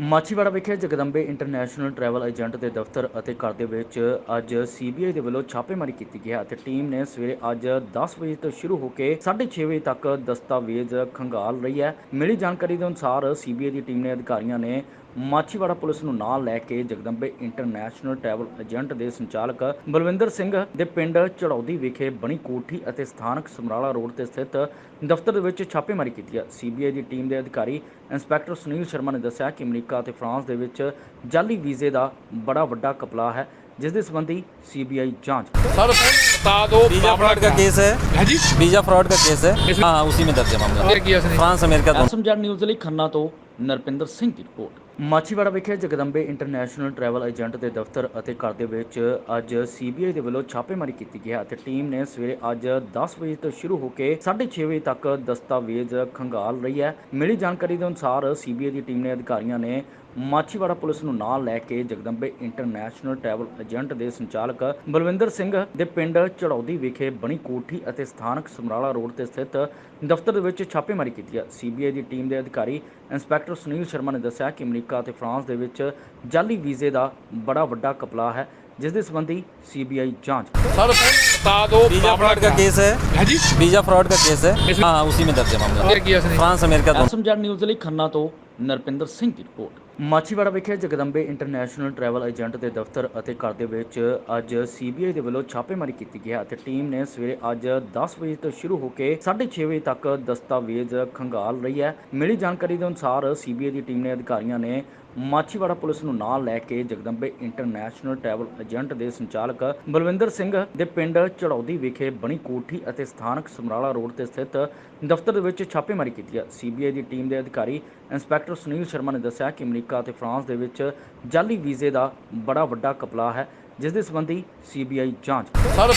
ਮਾਛੀਵਾੜਾ ਵਿਖੇ Jagdambe international travel agent ਦੇ ਦਫ਼ਤਰ ਅਤੇ ਘਰ ਦੇ ਵਿੱਚ ਅੱਜ ਸੀਬੀਆਈ ਦੇ ਵੱਲੋਂ ਛਾਪੇਮਾਰੀ ਕੀਤੀ ਗਈ ਹੈ ਅਤੇ ਟੀਮ ਨੇ ਸਵੇਰੇ ਅੱਜ 10 ਵਜੇ ਤੋਂ ਸ਼ੁਰੂ ਹੋ ਕੇ 6:30 ਵਜੇ ਤੱਕ ਦਸਤਾਵੇਜ਼ ਖੰਗਾਲ ਰਹੀ ਹੈ। ਮਿਲੀ ਜਾਣਕਾਰੀ ਦੇ ਅਨੁਸਾਰ ਸੀਬੀਆਈ ਦੀ ਟੀਮ ਨੇ ਅਧਿਕਾਰੀਆਂ ਨੇ ਮਾਛੀਵਾੜਾ ਪੁਲਿਸ ਨੂੰ ਨਾਲ ਲੈ ਕੇ ਜਗਦੰਬੇ ਇੰਟਰਨੈਸ਼ਨਲ ਟਰੈਵਲ ਏਜੰਟ ਦੇ ਸੰਚਾਲਕ ਬਲਵਿੰਦਰ ਸਿੰਘ ਦੇ ਪਿੰਡ ਚੜੌਦੀ ਵਿਖੇ ਬਣੀ ਕੋਠੀ ਅਤੇ ਸਥਾਨਕ ਸਮਰਾਲਾ ਰੋਡ ਤੇ ਸਥਿਤ ਦਫ਼ਤਰ ਦੇ ਵਿੱਚ ਛਾਪੇਮਾਰੀ ਕੀਤੀ ਹੈ ਸੀਬੀਆਈ ਦੀ ਟੀਮ ਦੇ ਅਧਿਕਾਰੀ ਇੰਸਪੈਕਟਰ ਸੁਨੀਲ ਸ਼ਰਮਾ ਨੇ ਦੱਸਿਆ ਕਿ ਅਮਰੀਕਾ ਅਤੇ ਫਰਾਂਸ ਦੇ ਵਿੱਚ ਜਾਲੀ ਵੀਜ਼ੇ ਦਾ ਬੜਾ ਵੱਡਾ ਕਪਲਾ ਹੈ ਜਿਸ ਦੇ ਸੰਬੰਧੀ ਸੀਬੀਆਈ ਜਾਂਚ सर बता दो वीजा फ्रॉड का केस है है जी वीजा फ्रॉड का केस है इसमें- हाँ उसी में दर्ज है मामला क्या किया उसने फ्रांस अमेरिका दोनों ਐਸਐਮਜੈਡ ਨਿਊਜ਼ ਲਈ ਖੰਨਾ ਤੋਂ ਨਰਪਿੰਦਰ ਸਿੰਘ ਦੀ ਰਿਪੋਰਟ ਮਾਛੀਵਾੜਾ ਵਿਖੇ ਜਗਦੰਬੇ ਇੰਟਰਨੈਸ਼ਨਲ ਟਰੈਵਲ ਏਜੰਟ ਦੇ ਦਫ਼ਤਰ ਅਤੇ ਘਰ ਦੇ ਵਿੱਚ ਅੱਜ ਸੀਬੀਆਈ ਦੇ ਵੱਲੋਂ ਛਾਪੇਮਾਰੀ ਕੀਤੀ ਗਈ ਹੈ ਅਤੇ ਟੀਮ ਨੇ ਸਵੇਰੇ ਅੱਜ 10 ਵਜੇ ਤੋਂ ਸ਼ੁਰੂ ਹੋ ਕੇ 6:30 ਵਜੇ ਤੱਕ ਦਸਤਾਵੇਜ਼ ਖੰਗਾਲ ਰਹੀ ਹੈ। ਮਿਲੀ ਜਾਣਕਾਰੀ ਦੇ ਅਨੁਸਾਰ ਸੀਬੀਆਈ ਦੀ ਟੀਮ ਨੇ ਅਧਿਕਾਰੀਆਂ ਨੇ ਮਾਛੀਵਾੜਾ ਪੁਲਿਸ ਨੂੰ ਨਾਲ ਲੈ ਕੇ ਜਗਦੰਬੇ ਇੰਟਰਨੈਸ਼ਨਲ ਟਰੈਵਲ ਏਜੰਟ ਦੇ ਸੰਚਾਲਕ ਬਲਵਿੰਦਰ ਸਿੰਘ ਦੇ ਪਿੰਡ ਚੜੌਦੀ ਵਿਖੇ ਬਣੀ ਕੋਠੀ ਅਤੇ ਸਥਾਨਕ ਸਮਰਾਲਾ ਰੋਡ ਤੇ ਸਥਿਤ ਦਫ਼ਤਰ ਦੇ ਵਿੱਚ ਛਾਪੇਮਾਰੀ ਕੀਤੀ ਹੈ। ਸੀਬੀਆਈ ਦੀ ਟੀਮ ਦੇ ਅਧਿਕਾਰੀ ਇੰਸਪੈਕਟਰ ਸੁਨੀਲ ਸ਼ਰਮਾ ਨੇ ਦੱਸਿਆ ਕਿ ਅਮਰੀਕਾ ਅਤੇ ਫਰਾਂਸ ਦੇ ਵਿੱਚ ਜਾਲੀ ਵੀਜ਼ੇ ਦਾ ਬੜਾ ਵੱਡਾ ਕਪਲਾ ਹੈ ਜਿਸ ਦੇ ਸੰਬੰਧੀ ਸੀਬੀਆਈ ਜਾਂਚ सर बता दो वीजा फ्रॉड का केस है है जी वीजा फ्रॉड का केस है इसमें- हाँ उसी में दर्ज है मामला क्या किया उसने फ्रांस अमेरिका दोनों ਐਸਐਮਜੈਡ ਨਿਊਜ਼ ਲਈ ਖੰਨਾ ਤੋਂ ਨਰਪਿੰਦਰ ਸਿੰਘ ਦੀ ਰਿਪੋਰਟ ਮਾਛੀਵਾੜਾ ਵਿਖੇ ਜਗਦੰਬੇ ਇੰਟਰਨੈਸ਼ਨਲ ਟਰੈਵਲ ਏਜੰਟ ਦੇ ਦਫ਼ਤਰ ਅਤੇ ਘਰ ਦੇ ਵਿੱਚ ਅੱਜ ਸੀਬੀਆਈ ਦੇ ਵੱਲੋਂ ਛਾਪੇਮਾਰੀ ਕੀਤੀ ਗਈ ਹੈ ਅਤੇ ਟੀਮ ਨੇ ਸਵੇਰੇ ਅੱਜ 10 ਵਜੇ ਤੋਂ ਸ਼ੁਰੂ ਹੋ ਕੇ 6:30 ਵਜੇ ਤੱਕ ਦਸਤਾਵੇਜ਼ ਖੰਗਾਲ ਰਹੀ ਹੈ। ਮਿਲੀ ਜਾਣਕਾਰੀ ਦੇ ਅਨੁਸਾਰ ਸੀਬੀਆਈ ਦੀ ਟੀਮ ਨੇ ਅਧਿਕਾਰੀਆਂ ਨੇ ਮਾਛੀਵਾੜਾ ਪੁਲਿਸ ਨੂੰ ਨਾਲ ਲੈ ਕੇ ਜਗਦੰਬੇ ਇੰਟਰਨੈਸ਼ਨਲ ਟਰੈਵਲ ਏਜੰਟ ਦੇ ਸੰਚਾਲਕ ਬਲਵਿੰਦਰ ਸਿੰਘ ਦੇ ਪਿੰਡ ਚੜੌਦੀ ਵਿਖੇ ਬਣੀ ਕੋਠੀ ਅਤੇ ਸਥਾਨਕ ਸਮਰਾਲਾ ਰੋਡ ਤੇ ਸਥਿਤ ਦਫ਼ਤਰ ਦੇ ਵਿੱਚ ਛਾਪੇਮਾਰੀ ਕੀਤੀ ਹੈ। ਸੀਬੀਆਈ ਦੀ ਟੀਮ ਦੇ ਅਧਿਕਾਰੀ ਇੰਸਪੈਕਟਰ ਸੁਨੀਲ ਸ਼ਰਮਾ ਨੇ ਦੱਸਿਆ ਕਿ ਅਮਰੀਕਾ ਅਤੇ ਫਰਾਂਸ ਦੇ ਵਿੱਚ ਜਾਲੀ ਵੀਜ਼ੇ ਦਾ ਬੜਾ ਵੱਡਾ ਕਪਲਾ ਹੈ ਜਿਸ ਦੇ ਸੰਬੰਧੀ ਸੀਬੀਆਈ ਜਾਂਚ सर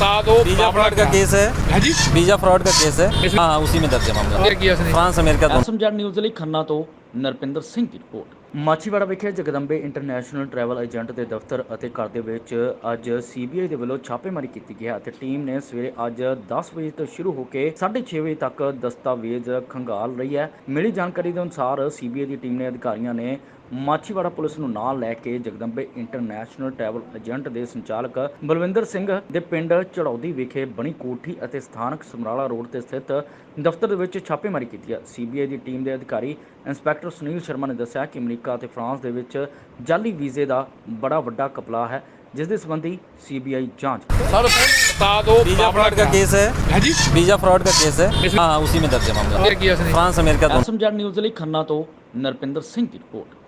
बता दो वीजा फ्रॉड का केस है है जी वीजा फ्रॉड का केस है इसमें- हाँ उसी में दर्ज है मामला क्या किया उसने फ्रांस अमेरिका दोनों ਐਸਐਮਜੈਡ ਨਿਊਜ਼ ਲਈ ਖੰਨਾ ਤੋਂ ਨਰਪਿੰਦਰ ਸਿੰਘ ਦੀ ਰਿਪੋਰਟ ਮਾਛੀਵਾੜਾ ਵਿਖੇ ਜਗਦੰਬੇ ਇੰਟਰਨੈਸ਼ਨਲ ਟਰੈਵਲ ਏਜੰਟ ਦੇ ਦਫ਼ਤਰ ਅਤੇ ਘਰ ਦੇ ਵਿੱਚ ਅੱਜ ਸੀਬੀਆਈ ਦੇ ਵੱਲੋਂ ਛਾਪੇਮਾਰੀ ਕੀਤੀ ਗਈ ਹੈ ਅਤੇ ਟੀਮ ਨੇ ਸਵੇਰੇ ਅੱਜ 10 ਵਜੇ ਤੋਂ ਸ਼ੁਰੂ ਹੋ ਕੇ 6:30 ਵਜੇ ਤੱਕ ਦਸਤਾਵੇਜ਼ ਖੰਗਾਲ ਰਹੀ ਹੈ। ਮਿਲੀ ਜਾਣਕਾਰੀ ਦੇ ਅਨੁਸਾਰ ਸੀਬੀਆਈ ਦੀ ਟੀਮ ਨੇ ਅਧਿਕਾਰੀਆਂ ਨੇ ਮਾਛੀਵਾੜਾ ਪੁਲਿਸ ਨੂੰ ਨਾਲ ਲੈ ਕੇ ਜਗਦੰਬੇ ਇੰਟਰਨੈਸ਼ਨਲ ਟਰੈਵਲ ਏਜੰਟ ਦੇ ਸੰਚਾਲਕ ਬਲਵਿੰਦਰ ਸਿੰਘ ਦੇ ਪਿੰਡ ਚੜੌਦੀ ਵਿਖੇ ਬਣੀ ਕੋਠੀ ਅਤੇ ਸਥਾਨਕ ਸਮਰਾਲਾ ਰੋਡ ਤੇ ਸਥਿਤ ਦਫ਼ਤਰ ਦੇ ਵਿੱਚ ਛਾਪੇਮਾਰੀ ਕੀਤੀ ਹੈ। ਸੀਬੀਆਈ ਦੀ ਟੀਮ ਦੇ ਅਧਿਕਾਰੀ ਇੰਸਪੈਕਟਰ ਸੁਨੀਲ ਸ਼ਰਮਾ ਨੇ ਦੱਸਿਆ ਕਿ ਅਮਰੀਕਾ ਅਤੇ ਫਰਾਂਸ ਦੇ ਵਿੱਚ ਜਾਲੀ ਵੀਜ਼ੇ ਦਾ ਬੜਾ ਵੱਡਾ ਕਪਲਾ ਹੈ ਜਿਸ ਦੇ ਸੰਬੰਧੀ ਸੀਬੀਆਈ ਜਾਂਚ सर बता दो वीजा फ्रॉड का केस है है जी वीजा फ्रॉड का केस है इसमें- हाँ उसी में दर्ज है मामला क्या किया उसने फ्रांस अमेरिका दोनों ਐਸਐਮਜੈਡ ਨਿਊਜ਼ ਲਈ ਖੰਨਾ ਤੋਂ ਨਰਪਿੰਦਰ ਸਿੰਘ ਦੀ ਰਿਪੋਰਟ